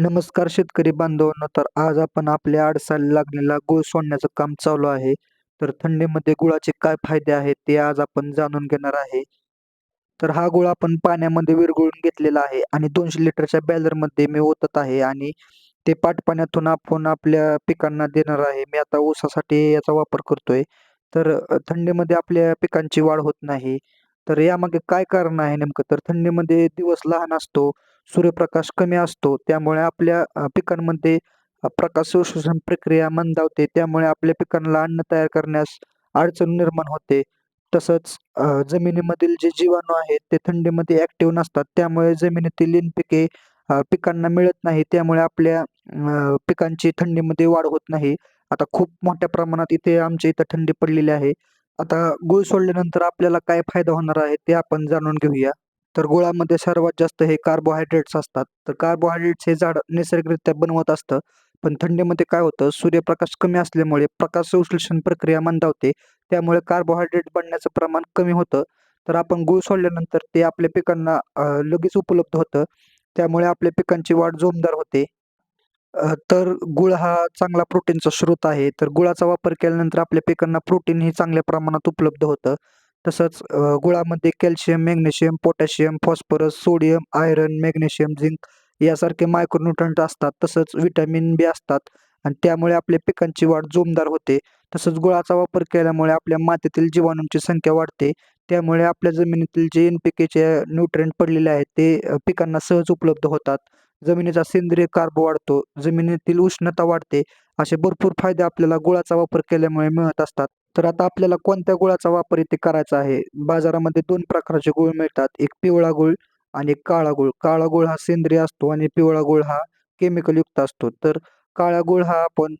नमस्कार शेतकरी बांधवांनो तर आज आपण आपल्या आडसाला लागलेला गुळ सोडण्याचं काम चालू आहे. तर थंडीमध्ये गुळाचे काय फायदे आहेत ते आज आपण जाणून घेणार आहे. तर हा गुळ आपण पाण्यामध्ये विरघळून घेतलेला आहे आणि दोनशे लिटरच्या बॅलरमध्ये मी ओतत आहे आणि ते पाटपाण्यातून आपण आपल्या पिकांना देणार आहे. मी आता ऊसासाठी याचा वापर करतोय. तर थंडीमध्ये आपल्या पिकांची वाढ होत नाही. तर यामागे काय कारण आहे नेमकं? तर थंडीमध्ये दिवस लहान असतो सूर्यप्रकाश कमी असतो त्यामुळे आपल्या अ, पिकांमध्ये अ, प्रकाश शोषण प्रक्रिया मंदावते त्यामुळे आपल्या पिकांना अन्न तयार करण्यास अडचण निर्माण होते. तसंच अ, जमिनीमधील जे जीवाणू आहेत ते थंडीमध्ये ऍक्टिव्ह नसतात त्यामुळे जमिनीतील पिके पिकांना मिळत नाही त्यामुळे आपल्या अ, पिकांची थंडीमध्ये वाढ होत नाही. आता खूप मोठ्या प्रमाणात इथे आमच्या इथं थंडी पडलेली आहे. आता गुळ सोडल्यानंतर आपल्याला काय फायदा होणार आहे ते आपण जाणून घेऊया. तर गुळामध्ये सर्वात जास्त हे कार्बोहायड्रेट्स असतात. तर कार्बोहायड्रेट्स हे झाड नैसर्गिकरित्या बनवत असतं. पण थंडीमध्ये काय होतं? सूर्यप्रकाश कमी असल्यामुळे प्रकाश संश्लेषण प्रक्रिया मंदावते. त्यामुळे कार्बोहायड्रेट बनण्याचं प्रमाण कमी होतं. तर आपण गुळ सोडल्यानंतर ते आपल्या पिकांना लगेच उपलब्ध होतं. त्यामुळे आपल्या पिकांची वाढ जोमदार होते. अ, तर गुळ हा चांगला प्रोटीनचा स्रोत आहे. तर गुळाचा वापर केल्यानंतर आपल्या पिकांना प्रोटीन हे चांगल्या प्रमाणात उपलब्ध होतं. तसंच अ, गुळामध्ये calcium magnesium potassium phosphorus sodium iron magnesium zinc यासारखे मायक्रोन्युट्रंट असतात. तसंच विटॅमिन बी असतात. आणि त्यामुळे आपल्या पिकांची वाढ जोमदार होते. तसंच गुळाचा वापर केल्यामुळे आपल्या मातीतील जीवाणूंची संख्या वाढते. त्यामुळे आपल्या जमिनीतील जे एन पी केचे न्यूट्रंट पडलेले आहेत ते अ, पिकांना सहज उपलब्ध होतात. जमिनीचा सेंद्रिय कार्ब वाढतो जमिनीतील उष्णता वाढते. असे भरपूर फायदे आपल्याला गुळाचा वापर केल्यामुळे मिळत असतात. तर आता आपल्याला कोणत्या गुळाचा वापर इथे करायचा आहे? बाजारामध्ये दोन प्रकारचे गुळ मिळतात. एक पिवळा गुळ आणि एक काळा गुळ. काळा गुळ हा सेंद्रिय असतो आणि पिवळा गुळ हा केमिकल युक्त असतो. तर काळा गुळ हा आपण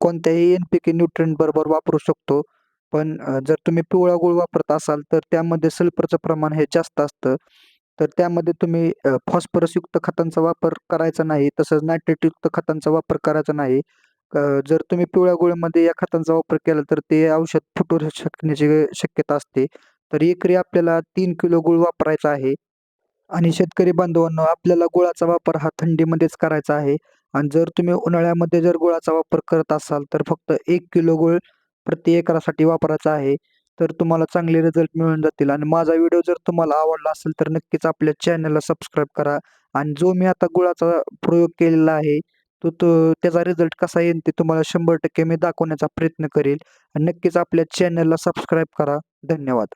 कोणत्याही एन पी के न्यूट्रंट बरोबर वापरू शकतो. पण जर तुम्ही पिवळा गुळ वापरत असाल तर त्यामध्ये सल्फरचं प्रमाण हे जास्त असतं. तर त्यामध्ये तुम्ही अ, फॉस्फरसयुक्त खतांचा वापर करायचा नाही तसंच नायट्रेटयुक्त खतांचा वापर करायचा नाही. अ, जर तुम्ही पिवळ्या गुळामध्ये या खतांचा वापर केला तर ते औषध फुटू शकण्याची शक्यता असते. तर एकरी आपल्याला तीन किलो गुळ वापरायचा आहे. आणि शेतकरी बांधवांनो आपल्याला गुळाचा वापर हा थंडीमध्येच करायचा आहे. आणि जर तुम्ही उन्हाळ्यामध्ये जर गुळाचा वापर करत असाल तर फक्त एक किलो गुळ प्रति एकरासाठी वापरायचा आहे. तर तुम्हाला चांगले रिझल्ट मिळून जातील. आणि माझा व्हिडिओ जर तुम्हाला आवडला असेल तर नक्कीच आपल्या चॅनलला सबस्क्राईब करा. आणि जो मी आता गुळाचा प्रयोग केलेला आहे तो तो त्याचा रिझल्ट कसा येईल ते तुम्हाला शंभर टक्के मी दाखवण्याचा प्रयत्न करेल. आणि नक्कीच आपल्या चॅनलला सबस्क्राईब करा. धन्यवाद.